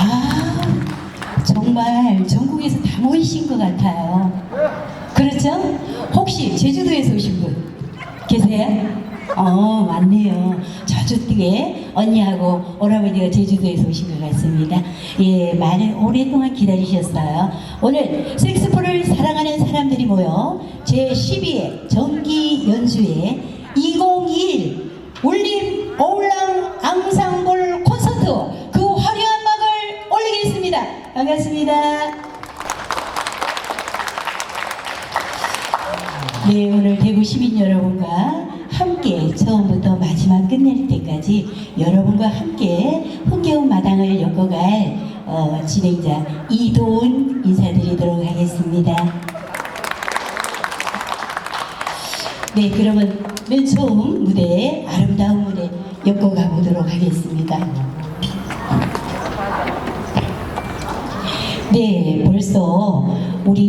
아, 정말 전국에서 다 모이신 것 같아요. 그렇죠? 혹시 제주도에서 오신 분 계세요? 어, 맞네요. 저주에 언니하고 오라버니가 제주도에서 오신 것 같습니다. 예, 많은 오랫동안 기다리셨어요. 오늘 섹스포를 사랑하는 사람들이 모여 제12회 정기 연수회 2021 울림 어울랑 앙상블 반갑습니다. 네, 오늘 대구 시민 여러분과 함께 처음부터 마지막 끝낼 때까지 여러분과 함께 흥겨운 마당을 엮어갈 어, 진행자 이도훈 인사드리도록 하겠습니다. 네, 그러면 맨 처음 무대 아름다운 무대 엮어가 보도록 하겠습니다. 네, 벌써 우리